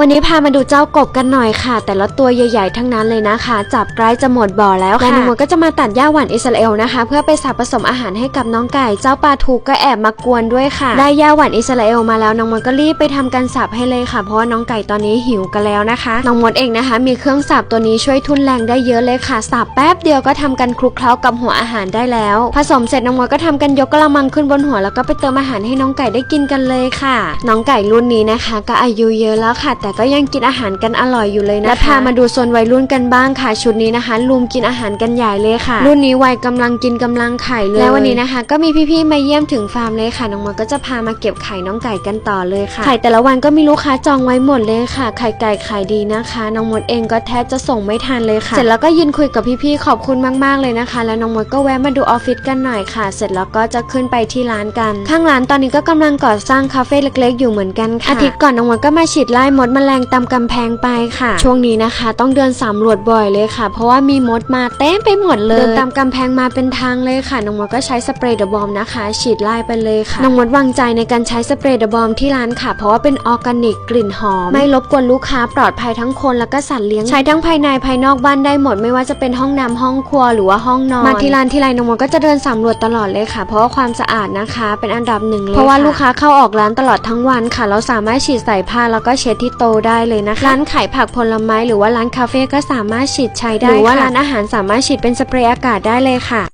วันนี้พามาดูเจ้ากบกันหน่อยค่ะ แต่ละตัวใหญ่ๆทั้งนั้นเลยนะคะ จับใกล้จะหมดบ่อแล้วค่ะและน้องมดก็จะมาตัดหญ้าหวานอิสราเอลนะคะ เพื่อไปสับผสมอาหารให้กับน้องไก่เจ้าปลาทูก็แอบมากวนด้วยค่ะ ได้หญ้าหวานอิสราเอลมาแล้วน้องมดก็รีบไปทำการสับให้เลยค่ะ เพราะว่าน้องไก่ตอนนี้หิวกันแล้วนะคะน้องมดเองนะคะ มีเครื่องสับตัวนี้ช่วยทุนแรงได้เยอะเลยค่ะสับแป๊บเดียวก็ทำกันคลุกเคล้ากับหัวอาหารได้แล้ว ผสมเสร็จน้องมดก็ทำกันยกกระมังขึ้นบนหัวแล้วก็ไปเติมอาหารให้น้องไก่ได้กินกันเลยค่ะ น้องไก่รุ่นนี้นะคะ ก็อายุเยอะแล้วค่ะแต่ก็ยังกินอาหารกันอร่อยอยู่เลยนะคะและพามาดูโซนวัยรุ่นกันบ้างค่ะ ชุดนี้นะคะลุมกินอาหารกันใหญ่เลยค่ะ รุ่นนี้วัยกำลังกินกำลังไข่เลยแล้ววันนี้นะคะ ก็มีพี่ๆมาเยี่ยมถึงฟาร์มเลยค่ะน้องมดก็จะพามาเก็บไข่น้องไก่กันต่อเลยค่ะไข่แต่ละวันก็มีลูกค้าจองไว้หมดเลยค่ะ ไข่ไก่ขายดีนะคะ น้องมดเองก็แทบจะส่งไม่ทันเลยค่ะ เสร็จแล้วก็ยืนคุยกับพี่ๆขอบคุณมากๆเลยนะคะ แล้วน้องมดก็แวะมาดูออฟฟิศกันหน่อยค่ะ เสร็จแล้วก็จะขึ้นไปที่ร้านกัน ข้างร้านตอนนี้ก็กำลังก่อสร้างคาเฟ่เล็ก ๆ อยู่เหมือนกันค่ะอาทิตย์ก่อนน้องมดก็มาฉีดไล่มดแมลงตามกำแพงไปค่ะ ช่วงนี้นะคะ ต้องเดินสำรวจบ่อยเลยค่ะ เพราะว่ามีมดมาเต็มไปหมดเลยเดินตามกำแพงมาเป็นทางเลยค่ะน้องมดก็ใช้สเปรย์เดอะบอมนะคะ ฉีดไล่ไปเลยค่ะน้องมดวางใจในการใช้สเปรย์เดอะบอมที่ร้านค่ะ เพราะว่าเป็นออร์แกนิกกลิ่นหอม ไม่รบกวนลูกค้าปลอดภัยทั้งคนแล้วก็สัตว์เลี้ยงใช้ทั้งภายในภายนอกบ้านได้หมด ไม่ว่าจะเป็นห้องน้ำห้องครัวหรือว่าห้องนอนมาที่ร้านที่ไรน้องมดก็จะเดินสำรวจตลอดเลยค่ะ เพราะว่าความสะอาดนะคะ เป็นอันดับหนึ่งเลยเพราะว่าลูกค้าเข้าออกร้านตลอดทั้งวันค่ะ เราสามารถฉีดใส่ผ้าแล้วก็เช็ดที่โตะได้เลยนะคะร้านขายผักผลไม้หรือว่าร้านคาเฟ่ก็สามารถฉีดใช้ได้หรือว่าร้านอาหารสามารถฉีดเป็นสเปรย์อากาศได้เลยค่ะ